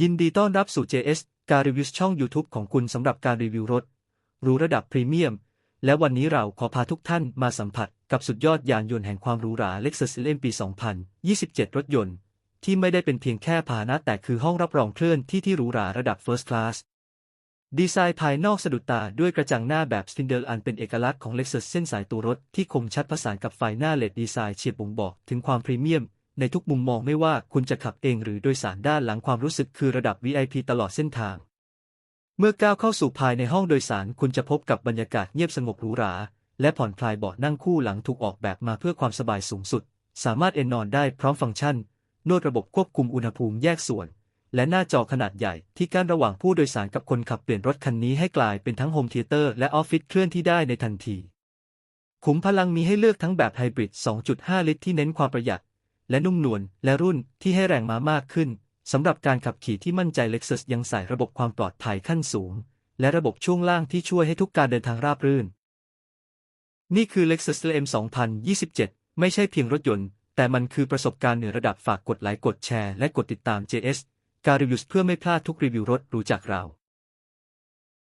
ยินดีต้อนรับสู่ JS การรีวิวช่อง YouTube ของคุณสำหรับการรีวิวรถรู้ระดับพรีเมียม และวันนี้เราขอพาทุกท่านมาสัมผัสกับสุดยอดยานยนต์แห่งความหรูหรา Lexus LM ปี 2027 รถยนต์ ที่ไม่ได้เป็นเพียงแค่พาหนะแต่คือห้องรับรองเคลื่อนที่ที่หรูหราระดับ First Class ดีไซน์ภายนอกสะดุดตาด้วยกระจังหน้าแบบสตินเดลอันเป็นเอกลักษณ์ของ Lexus เส้นสายตัวรถที่คมชัดผสานกับไฟหน้าเลดดีไซน์เฉียบบ่งบอกถึงความพรีเมียม ในทุกมุมมองไม่ว่าคุณจะขับเองหรือโดยสารด้านหลังความรู้สึกคือระดับ VIP ตลอดเส้นทาง เมื่อก้าวเข้าสู่ภายในห้องโดยสารคุณจะพบกับบรรยากาศเงียบสงบหรูหรา และผ่อนคลายเบาะนั่งคู่หลังถูกออกแบบมาเพื่อความสบายสูงสุด สามารถเอนนอนได้พร้อมฟังก์ชัน นวดระบบควบคุมอุณหภูมิแยกส่วน และหน้าจอขนาดใหญ่ที่กั้นระหว่างผู้โดยสารกับคนขับเปลี่ยนรถคันนี้ให้กลายเป็นทั้งโฮมเทเตอร์และออฟฟิศเคลื่อนที่ได้ในทันทีขุมพลังมีให้เลือกทั้งแบบไฮบริด 2.5 ลิตรที่เน้นความประหยัด และนุ่มนวลและรุ่นที่ให้แรงม้ามากขึ้นสำหรับการขับขี่ที่มั่นใจ Lexus ยังใส่ระบบความปลอดภัยขั้นสูง และระบบช่วงล่างที่ช่วยให้ทุกการเดินทางราบรื่น นี่คือ Lexus LM 2027 ไม่ใช่เพียงรถยนต์ แต่มันคือประสบการณ์เหนือระดับฝากกดไลค์กดแชร์และกดติดตาม JS การรีวิวเพื่อไม่พลาดทุกรีวิวรถรู้จากเรา